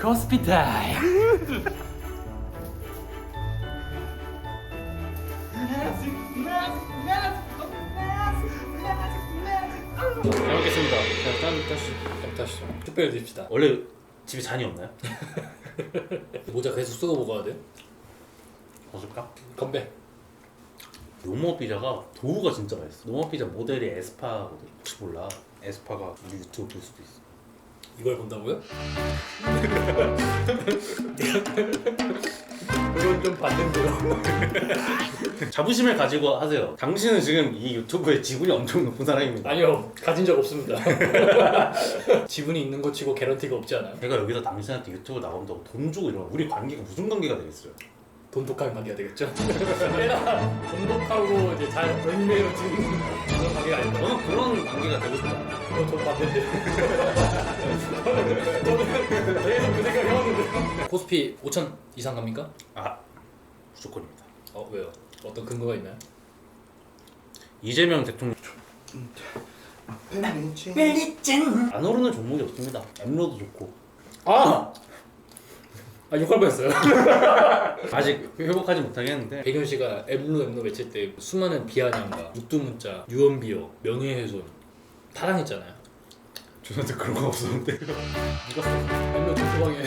코스피 타임. 잘 먹겠습니다. 자, 짠 따시죠. 좀 타시죠. 특별히 드립시다. 원래 집에 잔이 없나요? 모자 계속 쓰고 먹어야 돼. 벗을까? 건배. 노모 피자가 도우가 진짜 맛있어. 노모 피자 모델이 에스파거든. 혹시 몰라? 에스파가 우리 유튜브 볼 수도 있어. 이걸 본다고요? 그건 좀 반대인데요. 자부심을 가지고 하세요. 당신은 지금 이 유튜브에 지분이 엄청 높은 사람입니다. 아니요, 가진 적 없습니다. 지분이 있는 것 치고 개런티가 없지 않아요? 제가 여기서 당신한테 유튜브 나온다고 돈 주고 이러면 우리 관계가 무슨 관계가 되겠어요? 돈독하게 만들어야 되겠죠? 내가 돈독하고 이제 잘 지는 그런 관계가 아닐까? 저는 그런 관계가 되고 싶지 않아요. 그건 돈 받는데. 저는 계속 그 생각 해왔는데. 코스피 5천 이상 갑니까? 아 무조건입니다. 어, 왜요? 어떤 근거가 있나요? 이재명 대통령 안 오르는 종목이 없습니다. 엠로도 좋고 아! 아, 욕할 뻔했어요. 아직 회복하지 못하겠는데 백현 씨가 엠로 엠로 외칠 때 수많은 비아냥과 육두문자, 유언비어, 명예훼손 다 당했잖아요. 저한테 그런 거 없었는데 누가 써? 엠로 정수방에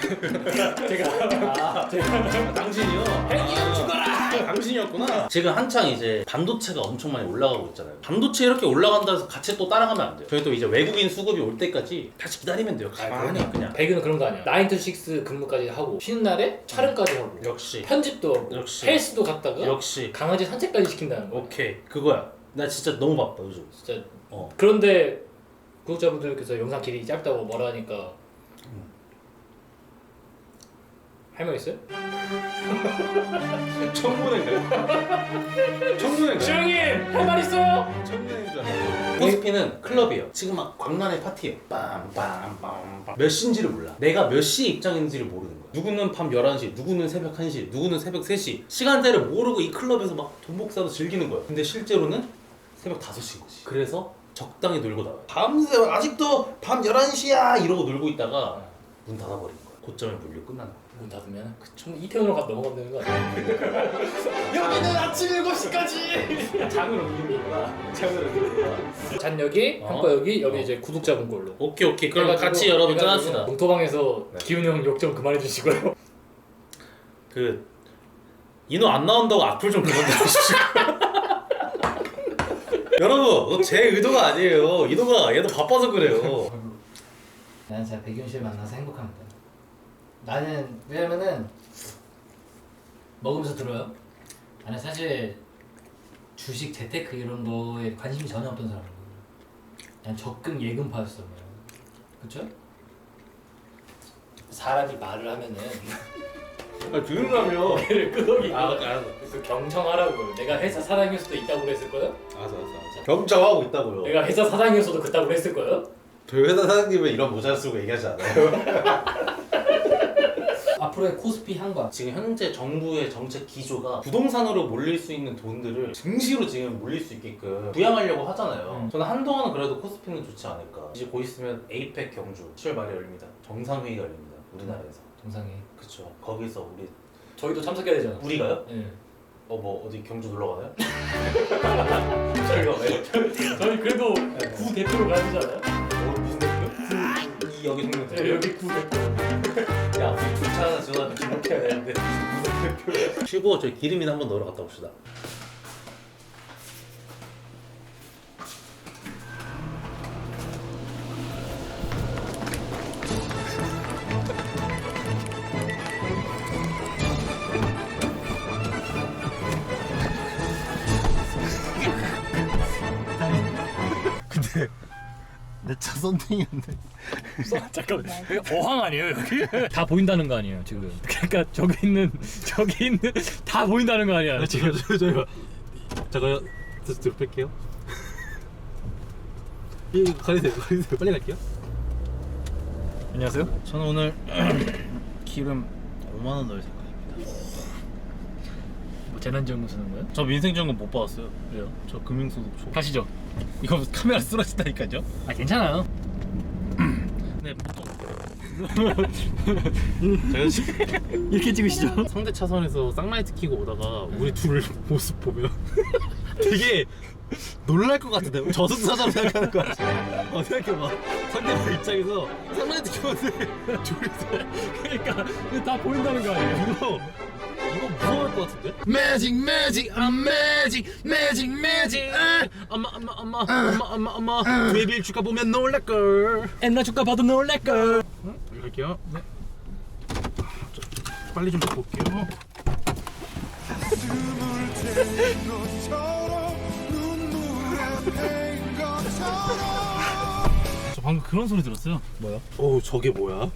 제가 제가 당신이요? 행이는 죽어라! 당신이었구나. 지금 한창 이제 반도체가 엄청 많이 올라가고 있잖아요. 반도체 이렇게 올라간다 해서 같이 또 따라가면 안 돼요. 저희 또 이제 외국인 수급이 올 때까지 다시 기다리면 돼요. 가만히 그냥. 백은 그런 거 아니야. 9to6 근무까지 하고 쉬는 날에 촬영까지 하고 역시 편집도 하고 역시. 헬스도 갔다가 역시 강아지 산책까지 시킨다는 거. 오케이 그거야. 나 진짜 너무 바빠 요즘. 진짜 어. 그런데 구독자분들께서 영상 길이 짧다고 뭐라 하니까 할 말 있어요? 청문회인가요? 청문회인가요? 주영님 할 말 있어요? 청문회인 줄 알았어. 코스피는 클럽이에요. 지금 막 광란의 파티에 빰빰빰빰 몇 시인지를 몰라. 내가 몇 시 입장인지를 모르는 거야. 누구는 밤 11시, 누구는 새벽 1시, 누구는 새벽 3시. 시간대를 모르고 이 클럽에서 막 돈복 사서 즐기는 거야. 근데 실제로는 새벽 5시인 거지. 그래서 적당히 놀고 나와요. 밤새 아직도 밤 11시야 이러고 놀고 있다가 문 닫아버린 거야. 고점에 물려 끝나는 거야. 문 닫으면 좀 이태원으로 가 넘어가면 되는 거 아니야? 여기는 아침 7시까지! 장을 옮기는 거구나. 장을 옮기는 거야. 잔 여기, 어? 한거 여기, 여기 어. 이제 구독자분 걸로. 오케이 오케이 그럼 해가지고- 같이 여러분 해가지고 짠합시다. 농토방에서 네. 기훈 형 욕 좀 그만해 주시고요. 그 인호 안 나온다고 악플 좀 그만 내주십시오. 여러분, 제 의도가 아니에요. 인호가 얘도 바빠서 그래요. 나는 진짜 백윤 씨를 만나서 행복합니다. 나는 왜냐면은 먹으면서 들어요. 나는 사실 주식, 재테크 이런 거에 관심이 전혀 없던 사람이거든요. 난 적금 예금파였어요. 그쵸? 사람이 말을 하면은 아, 들으라며. 걔를 끄덕이. 아, 알았어. 그 경청하라고. 내가 회사 사장이었어도 있다고 그랬을 거예요? 알았어, 알았어. 경청하고 있다고요. 내가 회사 사장이었어도 그따고 그랬을 거예요? 저희 회사 사장님은 이런 모자를 쓰고 얘기하지 않아요. 앞으로의 코스피 향과 지금 현재 정부의 정책 기조가 부동산으로 몰릴 수 있는 돈들을 증시로 지금 몰릴 수 있게끔 부양하려고 하잖아요. 음. 저는 한동안은 그래도 코스피는 좋지 않을까. 이제 곧 있으면 에이펙 경주 10월 말에 열립니다. 정상회의가 열립니다. 우리나라에서. 동상에 그쵸. 거기서 우리 저희도 참석해야 되잖아. 우리가요? 예. 어 뭐 어디 경주 놀러 가나요? 저희가 왜? 저희 그래도 구 대표로 가야 되잖아요. 어, 무슨 대표? 이 여기 동네 네, 여기 구 대표. 야 우리 주차 하나 지원하면 기록해야 되는데 무슨 대표야 쉬고 저희 기름이나 한번 넣으러 갔다 옵시다 내 차 썬팅이었는데 잠깐만. 어항 아니에요 여기? 다 보인다는 거 아니에요 지금? 그러니까 저기 있는 저기 있는 다 보인다는 거 아니야? 지금 저, 저요 잠깐요 저 뒤로 뺄게요 이 가리세요 가리세요 빨리 갈게요 안녕하세요. 저는 오늘 기름 5만 원 넣을 생각입니다 뭐 재난지원금 쓰는 거예요? 저 민생지원금 못 받았어요 왜요? 저 금융소득 초 가시죠. 이거 카메라 쓰러진다니까요? 아 괜찮아요. 네 보통. 지금 이렇게 찍으시죠? 상대 차선에서 쌍라이트 키고 오다가 우리 둘 모습 보면 되게 놀랄 것 같은데. 저승사자로 생각하는 거 같아. 어 생각해봐. 상대방 입장에서 쌍라이트 켜는데 둘이서 그러니까 이거 다 보인다는 거 아니에요? 이거 이거 무서워할 것 같은데? 매직 매직 아 매직 매직 매직 엄마 엄마 엄마 엄마 엄마 엄마. 데빌 축가 보면 놀랄걸. 엔나 주가 봐도 놀랄걸. 여기 갈게요. 네. 빨리 좀 올게요 저 방금 그런 소리 들었어요 뭐요? 어우 저게 뭐야?